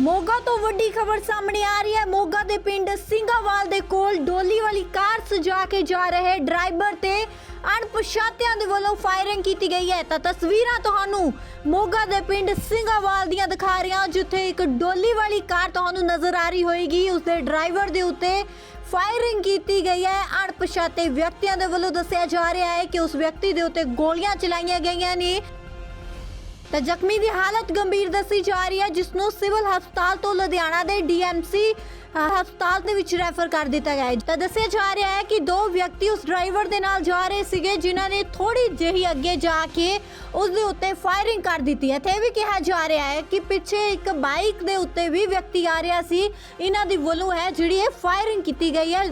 ਮੋਗਾ ਤੋਂ ਵੱਡੀ ਖਬਰ ਸਾਹਮਣੇ ਆ ਰਹੀ ਹੈ। ਮੋਗਾ ਦੇ ਪਿੰਡ ਸਿੰਘਾਵਾਲ ਦੇ ਕੋਲ ਡੋਲੀ ਵਾਲੀ ਕਾਰ ਸਜਾ ਕੇ ਜਾ ਰਹੇ ਡਰਾਈਵਰ ਤੇ ਅਣਪਛਾਤਿਆਂ ਦੇ ਵੱਲੋਂ ਫਾਇਰਿੰਗ ਕੀਤੀ ਗਈ ਹੈ। ਤਾਂ ਤਸਵੀਰਾਂ ਤੁਹਾਨੂੰ ਮੋਗਾ ਦੇ ਪਿੰਡ ਸਿੰਘਾਵਾਲ ਦੀਆਂ ਦਿਖਾ ਰਹੀਆਂ ਜਿੱਥੇ ਇੱਕ ਡੋਲੀ ਵਾਲੀ ਕਾਰ ਤੁਹਾਨੂੰ ਨਜ਼ਰ ਆ ਰਹੀ ਹੋਏਗੀ। ਉਸ ਦੇ ਡਰਾਈਵਰ ਦੇ ਉੱਤੇ ਫਾਇਰਿੰਗ ਕੀਤੀ ਗਈ ਹੈ। ਅਣਪਛਾਤੇ ਵਿਅਕਤੀਆਂ ਦੇ ਵੱਲੋਂ ਦੱਸਿਆ ਜਾ ਰਿਹਾ ਹੈ ਕਿ ਉਸ ਵਿਅਕਤੀ ਦੇ ਉੱਤੇ ਗੋਲੀਆਂ ਚਲਾਈਆਂ ਗਈਆਂ ਨੇ। ਤਾਂ ਜ਼ਖਮੀ ਦੀ ਹਾਲਤ ਗੰਭੀਰ ਦੱਸੀ ਜਾ ਰਹੀ ਹੈ ਜਿਸ ਨੂੰ ਸਿਵਲ ਹਸਪਤਾਲ ਤੋਂ ਲੁਧਿਆਣਾ ਦੇ ਡੀਐਮਸੀ ਹਸਪਤਾਲ ਦੇ ਵਿੱਚ ਰੈਫਰ ਕਰ ਦਿੱਤਾ ਗਿਆ ਹੈ। ਤਾਂ ਦੱਸਿਆ ਜਾ ਰਿਹਾ ਹੈ ਕਿ ਦੋ ਵਿਅਕਤੀ ਉਸ ਡਰਾਈਵਰ ਦੇ ਨਾਲ ਜਾ ਰਹੇ ਸੀਗੇ, ਜਿਨ੍ਹਾਂ ਨੇ ਥੋੜੀ ਜਿਹੀ ਅੱਗੇ ਜਾ ਕੇ ਉਸ ਦੇ ਉੱਤੇ ਫਾਇਰਿੰਗ ਕਰ ਦਿੱਤੀ ਹੈ। ਤੇ ਇਹ ਵੀ ਕਿਹਾ ਜਾ ਰਿਹਾ ਹੈ ਕਿ ਪਿੱਛੇ ਇੱਕ ਬਾਈਕ ਦੇ ਉੱਤੇ ਵੀ ਵਿਅਕਤੀ ਆ ਰਿਹਾ ਸੀ। ਇਹਨਾਂ ਦੀ ਵੱਲੋਂ ਹੈ ਜਿਹੜੀ ਇਹ ਫਾਇਰਿੰਗ ਕੀਤੀ ਗਈ ਹੈ।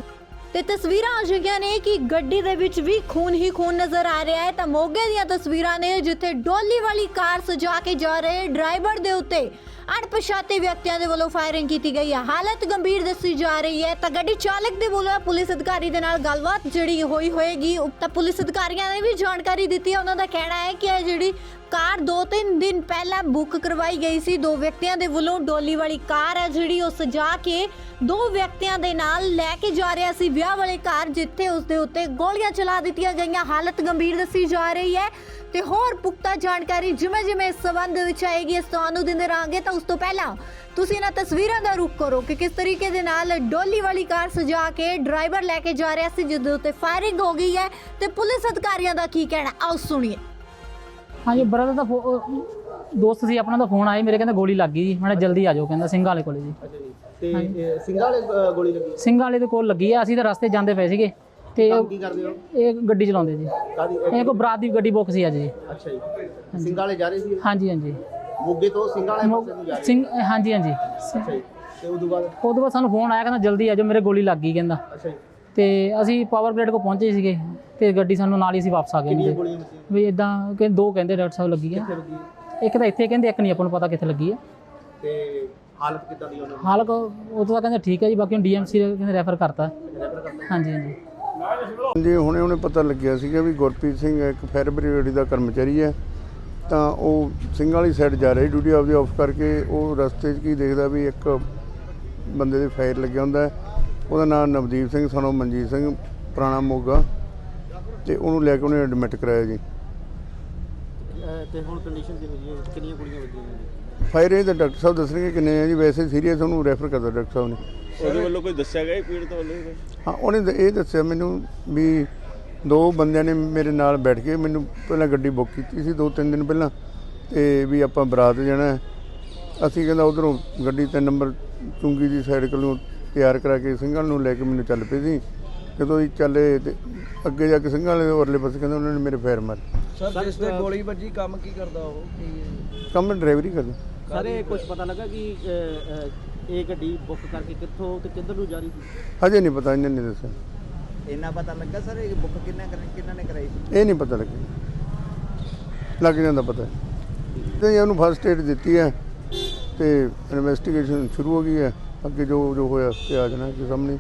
ਤੇ ਤਸਵੀਰਾਂ ਅਜਿਹੀਆਂ ਨੇ ਕਿ ਗੱਡੀ ਦੇ ਵਿੱਚ ਵੀ ਖੂਨ ਹੀ ਖੂਨ ਨਜ਼ਰ ਆ ਰਿਹਾ ਹੈ। ਤਾਂ ਮੋਗੇ ਦੀਆਂ ਤਸਵੀਰਾਂ ਨੇ ਜਿੱਥੇ ਡੋਲੀ ਵਾਲੀ ਕਾਰ ਸਜਾ ਕੇ ਜਾ ਰਹੇ ਡਰਾਈਵਰ ਦੇ ਉੱਤੇ ਅਣਪਛਾਤੇ ਵਿਅਕਤੀਆਂ ਦੇ ਵੱਲੋਂ ਫਾਇਰਿੰਗ ਕੀਤੀ ਗਈ ਹੈ। ਹਾਲਤ ਗੰਭੀਰ ਦੱਸੀ ਜਾ ਰਹੀ ਹੈ। ਤਾਂ ਗੱਡੀ ਚਾਲਕ ਦੇ ਵੱਲੋਂ ਪੁਲਿਸ ਅਧਿਕਾਰੀ ਦੇ ਨਾਲ ਗੱਲਬਾਤ ਜਿਹੜੀ ਹੋਈ ਹੋਏਗੀ ਤਾਂ ਪੁਲਿਸ ਅਧਿਕਾਰੀਆਂ ਨੇ ਵੀ ਜਾਣਕਾਰੀ ਦਿੱਤੀ ਹੈ। ਉਹਨਾਂ ਦਾ ਕਹਿਣਾ ਹੈ ਕਿ ਇਹ ਜਿਹੜੀ ਕਾਰ 2-3 ਦਿਨ ਪਹਿਲਾਂ ਬੁੱਕ ਕਰਵਾਈ ਗਈ ਸੀ। ਦੋ ਵਿਅਕਤੀਆਂ ਦੇ ਵੱਲੋਂ ਡੋਲੀ ਵਾਲੀ ਕਾਰ ਹੈ ਜਿਹੜੀ ਉਹ ਸਜਾ ਕੇ ਦੋ ਵਿਅਕਤੀਆਂ ਦੇ ਨਾਲ ਲੈ ਕੇ ਜਾ ਰਿਹਾ ਸੀ। ਵਿਆਹ ਵਾਲੇ ਕਾਰ ਜਿੱਥੇ ਉਸ ਦੇ ਉੱਤੇ ਗੋਲੀਆਂ ਚਲਾ ਦਿੱਤੀਆਂ ਗਈਆਂ। ਹਾਲਤ ਗੰਭੀਰ ਦੱਸੀ ਜਾ ਰਹੀ ਹੈ ਤੇ ਹੋਰ ਪੁਖਤਾ ਜਾਣਕਾਰੀ ਜਿਵੇਂ ਜਿਵੇਂ ਇਸ ਸੰਬੰਧ ਵਿੱਚ ਆਏਗੀ, ਇਸ ਤੁਹਾਨੂੰ ਦਿੰਦੇ ਰਹਾਂਗੇ ਤਾਂ ਉਸ ਤੋਂ ਪਹਿਲਾਂ ਤੁਸੀਂ ਇਹਨਾਂ ਤਸਵੀਰਾਂ ਦਾ ਰੁਖ ਕਰੋ ਕਿ ਕਿਸ ਤਰੀਕੇ ਦੇ ਨਾਲ ਡੋਲੀ ਵਾਲੀ ਕਾਰ ਸਜਾ ਕੇ ਡਰਾਈਵਰ ਲੈ ਕੇ ਜਾ ਰਿਹਾ ਸੀ ਜਿਹਦੇ ਉੱਤੇ ਫਾਇਰਿੰਗ ਹੋ ਗਈ ਹੈ ਤੇ ਪੁਲਿਸ ਅਧਿਕਾਰੀਆਂ ਦਾ ਕੀ ਕਹਿਣਾ? ਆਓ ਸੁਣੀਏ। ਹਾਂਜੀ ਬ੍ਰਦਰ ਦਾ ਦੋਸਤ ਸੀ ਆਪਣਾ ਦਾ ਫੋਨ ਆਇਆ ਮੇਰੇ ਕਹਿੰਦਾ ਗੋਲੀ ਲੱਗ ਗਈ ਜੀ। ਮੈਂ ਕਿਹਾ ਜਲਦੀ ਆ ਜਾਓ ਕਹਿੰਦਾ ਸਿੰਘਾਂ ਵਾਲੇ ਕੋਲੇ ਜੀ। ਅੱਛਾ ਜੀ। ਤੇ ਸਿੰਘਾਂ ਵਾਲੇ ਅ, ਗੋਲੀ ਲੱਗੀ? ਸਿੰਘਾਂ ਵਾਲੇ ਦੇ ਕੋਲ ਲੱਗੀ ਆ ਅਸੀਂ ਤਾਂ ਰਸਤੇ ਜਾਂਦੇ ਪਏ ਸੀਗੇ। ਤੇ ਕੰਮ ਉਹ- ਕੀ ਕਰਦੇ ਹੋ? ਇਹ ਗੱਡੀ ਚਲਾਉਂਦੇ ਜੀ। ਕਾਦੀ ਇਹ ਕੋ ਬਰਾਤ ਦੀ ਗੱਡੀ ਬੁੱਕ ਸੀ ਅੱਜ ਜੀ। ਅੱਛਾ ਜੀ। ਸਿੰਘਾਂ ਵਾਲੇ ਜਾ ਰਹੇ ਸੀ? ਹਾਂਜੀ ਹਾਂਜੀ। ਮੋਗੇ ਤੋਂ ਸਿੰਘਾਂ ਵਾਲੇ ਪਾਸੇ ਨੂੰ ਜਾ ਰਹੇ ਸਿੰਘ ਹਾਂਜੀ ਹਾਂਜੀ। ਅੱਛਾ ਜੀ। ਤੇ ਉਦੋਂ ਬਾਅਦ? ਉਦੋਂ ਬਾਅਦ ਸਾਨੂੰ ਫੋਨ ਆਇਆ ਕਹਿੰਦਾ ਜਲਦੀ ਆ ਜਾਓ ਮੇਰੇ ਗੋਲੀ ਲੱਗ ਗਈ ਕਹਿੰਦਾ। ਅੱਛਾ ਜੀ। ਤੇ ਅਸੀਂ ਪਾਵਰ ਗ੍ਰੇਡ ਕੋ ਪਹੁੰਚੇ ਸੀਗੇ ਤੇ ਗੱਡੀ ਸਾਨੂੰ ਨਾਲ ਹੀ ਅਸੀਂ ਵਾਪਸ ਆ ਗਏ ਵੀ ਇਦਾਂ ਕਿ ਦੋ ਕਹਿੰਦੇ ਡਾਕਟਰ ਸਾਹਿਬ ਲੱਗੀ ਆ। ਇੱਕ ਤਾਂ ਇੱਥੇ ਕਹਿੰਦੇ ਇੱਕ ਨਹੀਂ ਆਪਾਂ ਨੂੰ ਪਤਾ ਕਿੱਥੇ ਲੱਗੀ ਆ। ਤੇ ਹਾਲਤ ਕਿੱਦਾਂ ਦੀ ਉਹਨਾਂ ਹਾਲ ਉਹ ਤਾਂ ਕਹਿੰਦੇ ਠੀਕ ਹੈ ਜੀ ਬਾਕੀ ਹੁਣ ਡੀਐਮਸੀ ਕਹਿੰਦੇ ਰੈਫਰ ਕਰਤਾ। ਦੀ ਰੈਫਰ ਕਰਤਾ। ਹਾਂਜੀ ਹਾਂਜੀ। ਜੀ ਹੁਣੇ ਹੁਣੇ ਪਤਾ ਲੱਗਿਆ ਸੀਗਾ ਵੀ ਗੁਰਪ੍ਰੀਤ ਸਿੰਘ ਇੱਕ ਫਾਇਰ ਬ੍ਰਿਗੇਡ ਦਾ ਕਰਮਚਾਰੀ ਹੈ ਤਾਂ ਉਹ ਸਿੰਘ ਵਾਲੀ ਸਾਈਡ ਜਾ ਰਿਹਾ ਡਿਊਟੀ ਆਪਦੀ ਆਫ ਕਰਕੇ ਉਹ ਰਸਤੇ 'ਚ ਕੀ ਦੇਖਦਾ ਵੀ ਇੱਕ ਬੰਦੇ ਦੇ ਫਾਇਰ ਲੱਗਿਆ ਹੁੰਦਾ ਹੈ। ਉਹਦਾ ਨਾਮ ਨਵਦੀਪ ਸਿੰਘ ਸਾਨੂੰ ਮਨਜੀਤ ਸਿੰਘ ਪੁਰਾਣਾ ਮੋਗਾ। ਤੇ ਉਹਨੂੰ ਲੈ ਕੇ ਉਹਨੇ ਐਡਮਿਟ ਕਰਾਇਆ ਜੀ। ਤੇ ਹੁਣ ਕੰਡੀਸ਼ਨ ਕਿਹੋ ਜੀ ਹੈ? ਕਿੰਨੀਆਂ ਗੋਲੀਆਂ ਵੱਜੀਆਂ ਨੇ? ਫਾਇਰ ਇਹ ਤਾਂ ਡਾਕਟਰ ਸਾਹਿਬ ਦੱਸਣਗੇ ਕਿੰਨੇ ਆ ਜੀ। ਵੈਸੇ ਸੀਰੀਅਸ ਉਹਨੂੰ ਰੈਫਰ ਕਰਦਾ ਡਾਕਟਰ ਸਾਹਿਬ ਨੇ। ਉਹਦੇ ਵੱਲੋਂ ਕੋਈ ਦੱਸਿਆ ਗਿਆ ਪੀੜਤ ਵੱਲੋਂ? ਹਾਂ ਉਹਨੇ ਤਾਂ ਇਹ ਦੱਸਿਆ ਮੈਨੂੰ ਵੀ ਦੋ ਬੰਦਿਆਂ ਨੇ ਮੇਰੇ ਨਾਲ ਬੈਠ ਕੇ ਮੈਨੂੰ ਪਹਿਲਾਂ ਗੱਡੀ ਬੁੱਕ ਕੀਤੀ ਸੀ ਦੋ ਤਿੰਨ ਦਿਨ ਪਹਿਲਾਂ। ਤੇ ਵੀ ਆਪਾਂ ਬਰਾਤ ਜਾਣਾ। ਅਸੀਂ ਕਹਿੰਦਾ ਉਧਰੋਂ ਗੱਡੀ ਤਿੰਨ ਨੰਬਰ ਚੁੰਗੀ ਦੀ ਸਾਈਡ ਕੋਲੋਂ ਤਿਆਰ ਕਰਾ ਕੇ ਸਿੰਘਾਂ ਨੂੰ ਲੈ ਕੇ ਮੈਨੂੰ ਚੱਲ ਪਏ ਸੀ। ਜਦੋਂ ਅਸੀਂ ਚੱਲੇ ਤੇ ਅੱਗੇ ਜਾ ਕੇ ਸਿੰਘਾਂ ਵਾਲੇ ਦੇ ਉਰਲੇ ਪਾਸੇ ਕਹਿੰਦਾ ਉਹਨਾਂ ਨੇ ਮੇਰੇ ਫੇਰ ਮਾਰ। ਸਰ ਜਿਸ ਤੇ ਗੋਲੀ ਵੱਜੀ ਕੰਮ ਕੀ ਕਰਦਾ ਉਹ? ਕੀ ਕੰਮ ਡਰਾਈਵਰੀ ਕਰਦਾ। ਸਾਰੇ ਕੁਝ ਪਤਾ ਲੱਗਾ ਕਿ ਅ, ਅ, ਇਹ ਗੱਡੀ ਬੁੱਕ ਕਰਕੇ ਕਿੱਥੋਂ ਤੇ ਕਿੱਧਰ ਨੂੰ ਜਾ ਰਹੀ ਸੀ? ਹਜੇ ਨਹੀਂ ਪਤਾ ਇਹਨਾਂ ਨੇ ਦੱਸਿਆ। ਇੰਨਾ ਪਤਾ ਲੱਗਾ ਸਰ ਇਹ ਬੁੱਕ ਕਿੰਨਾ ਕਰਾਂ ਕਿੰਨਾ ਨੇ ਕਰਾਈ ਸੀ? ਇਹ ਨਹੀਂ ਪਤਾ ਲੱਗਿਆ। ਲੱਗ ਜਾਂਦਾ ਪਤਾ। ਤੇ ਉਹਨੂੰ ਫਸਟ ਏਡ ਦਿੱਤੀ ਹੈ ਤੇ ਇਨਵੈਸਟੀਗੇਸ਼ਨ ਸ਼ੁਰੂ ਹੋ ਗਈ ਹੈ। ਅੱਗੇ ਜੋ ਜੋ ਹੋਇਆ ਤੇ ਆ ਜਾਣਾ ਕਿ ਸਾਹਮਣੇ